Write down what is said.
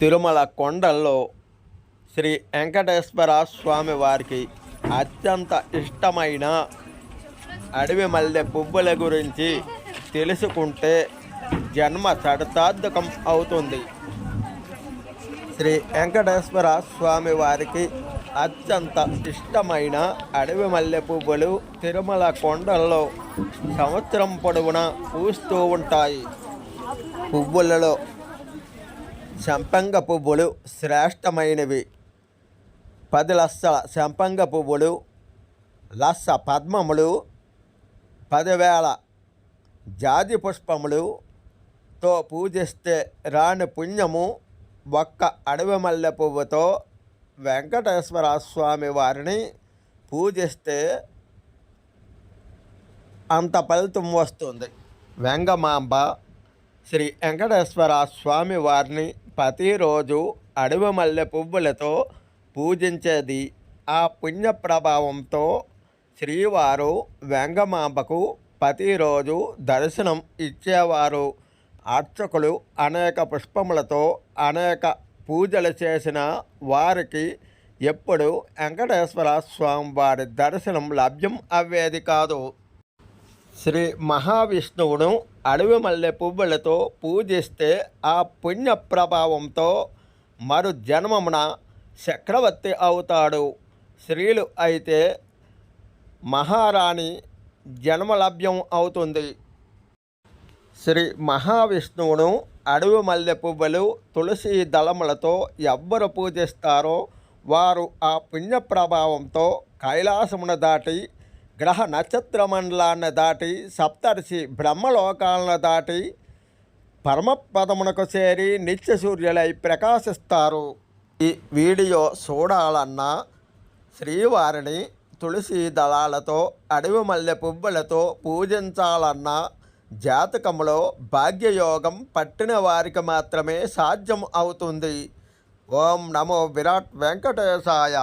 తిరుమల కొండల్లో శ్రీ వెంకటేశ్వర స్వామి వారికి అత్యంత ఇష్టమైన అడవి మల్లె పువ్వుల గురించి తెలుసుకుంటే జన్మ చరితార్థకం అవుతుంది. శ్రీ వెంకటేశ్వర స్వామి వారికి అత్యంత ఇష్టమైన అడవి మల్లె పువ్వులు తిరుమల కొండల్లో సంవత్సరం పొడవునా పూస్తూ ఉంటాయి. పువ్వులలో సంపంగ పువ్వులు శ్రేష్టమైనవి. పది లక్షల సంపంగ పువ్వులు లక్ష పద్మములు పదివేల జాతి పుష్పములుతో పూజిస్తే రాని పుణ్యము ఒక్క అడవి మల్లె పువ్వుతో వెంకటేశ్వర స్వామి వారిని పూజిస్తే అంత ఫలితం వస్తుంది. వెంగమాంబ శ్రీ వెంకటేశ్వర స్వామి వారిని ప్రతిరోజు అడవి మల్లె పువ్వులతో పూజించేది. ఆ పుణ్య ప్రభావంతో శ్రీవారు వెంగమాంబకు ప్రతిరోజు దర్శనం ఇచ్చేవారు. అర్చకులు అనేక పుష్పములతో అనేక పూజలు చేసిన వారికి ఎప్పుడు వెంకటేశ్వర స్వామి వారి దర్శనం లభ్యం అవ్వేది కాదు. శ్రీ మహావిష్ణువును అడవి మల్లె పువ్వులతో పూజిస్తే ఆ పుణ్య ప్రభావంతో మరు జన్మమున చక్రవర్తి అవుతాడు. స్త్రీలు అయితే మహారాణి జన్మలభ్యం అవుతుంది. శ్రీ మహావిష్ణువును అడవి మల్లె పువ్వులు తులసి దళములతో ఎవ్వరు పూజిస్తారో వారు ఆ పుణ్య ప్రభావంతో కైలాసమును దాటి గ్రహ నక్షత్ర మండలాన్ని దాటి సప్తర్షి బ్రహ్మలోకాలను దాటి పరమపదమునకు చేరి నిత్య సూర్యులై ప్రకాశిస్తారు. ఈ వీడియో చూడాలన్నా శ్రీవారిని తులసి దళాలతో అడవి మల్లె పువ్వులతో పూజించాలన్న జాతకంలో భాగ్యయోగం పట్టిన వారికి మాత్రమే సాధ్యం అవుతుంది. ఓం నమో విరాట్ వెంకటేశాయ.